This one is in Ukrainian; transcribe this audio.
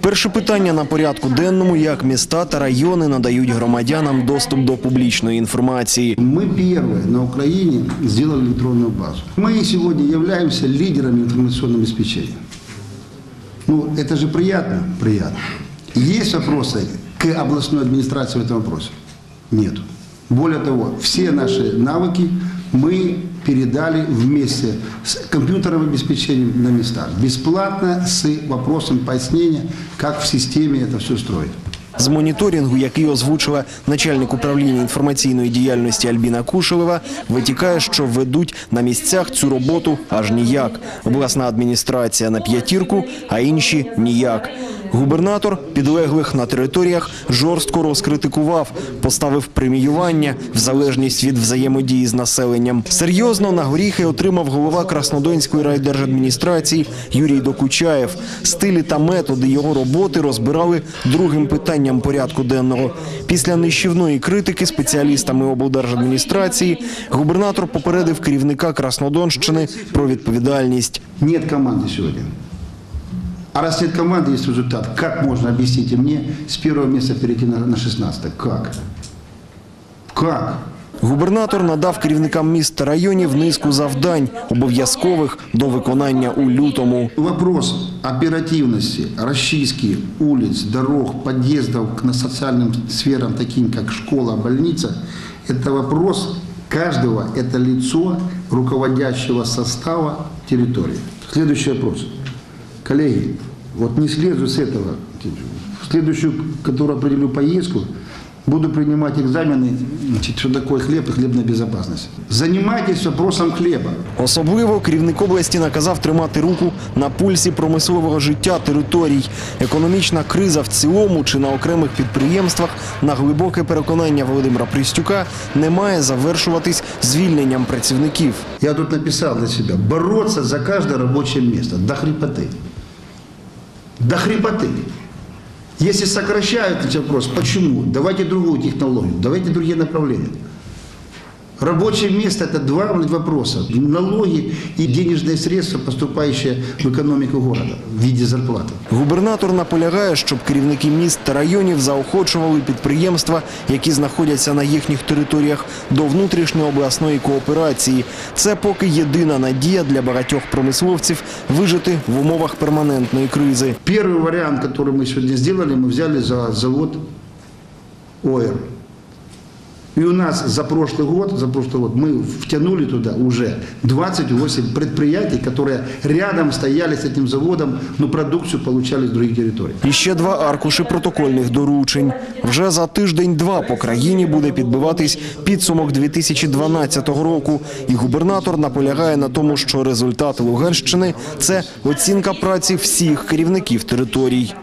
Перше питання на порядку денному: як міста та райони надають громадянам доступ до публічної інформації. Мы первые на Украине сделали электронную базу. Мы сегодня являемся лидерами информационного обеспечения. Ну, это же приятно? Приятно. Есть вопросы к областной администрации в этом вопросе? Нет. Более того, все наши навыки мы передали вместе с компьютерным обеспечением на местах. Бесплатно с вопросом пояснения, как в системе это все строить. З моніторингу, який озвучила начальник управління інформаційної діяльності Альбіна Кушелева, витікає, що ведуть на місцях цю роботу аж ніяк. Обласна адміністрація на п'ятірку, а інші ніяк. Губернатор підлеглих на територіях жорстко розкритикував, поставив преміювання в залежність від взаємодії з населенням. Серйозно на горіхи отримав голова Краснодонської райдержадміністрації Юрій Докучаєв. Стилі та методи його роботи розбирали другим питанням порядку денного. Після нищівної критики спеціалістами облдержадміністрації губернатор попередив керівника Краснодонщини про відповідальність. Нет команды сегодня. А раз нет команды, есть результат. Как можно, объясните мне, с первого места перейти на, на 16 Как? Как? Губернатор надав керівникам міст та районів низку завдань, обов'язкових до виконання у лютому. Вопрос оперативности расчистки улиц, дорог, подъездов к на социальным сферам, таким как школа, больница, это вопрос каждого, это лицо руководящего состава территории. Следующий вопрос. Коллеги, вот не слезу с этого. В следующую, которую определю поездку, буду принимать экзамены, значит, что такое хлеб и хлебная безопасность. Занимайтесь вопросом хлеба. Особливо керівник області наказав тримати руку на пульсі промислового життя територій. Економічна криза в цілому чи на окремих підприємствах, на глибоке переконання Володимира Пристюка, не має завершуватись звільненням працівників. Я тут написал для себя, бороться за каждое рабочее место, до хрипоты. До хрипоты. Если сокращают эти вопросы, почему? Давайте другую технологию, давайте другие направления. Рабочее место – это два вопроса. Налоги и денежные средства, поступающие в экономику города в виде зарплаты. Губернатор наполягає, щоб керівники міст та районів заохочували підприємства, які знаходяться на їхніх територіях, до внутрішньої обласної кооперації. Це поки єдина надія для багатьох промисловців вижити в умовах перманентної кризи. Первый вариант, который мы сегодня сделали, мы взяли за завод ОР. И у нас за прошлый год, за прошлый год мы втянули туда уже 28 предприятий, которые рядом стояли с этим заводом, но продукцию получали с других территорий. І ще два аркуші протокольних доручень. Вже за тиждень-два по країні буде підбиватись підсумок 2012 року. І губернатор наполягає на тому, що результати Луганщини це оцінка праці всіх керівників територій.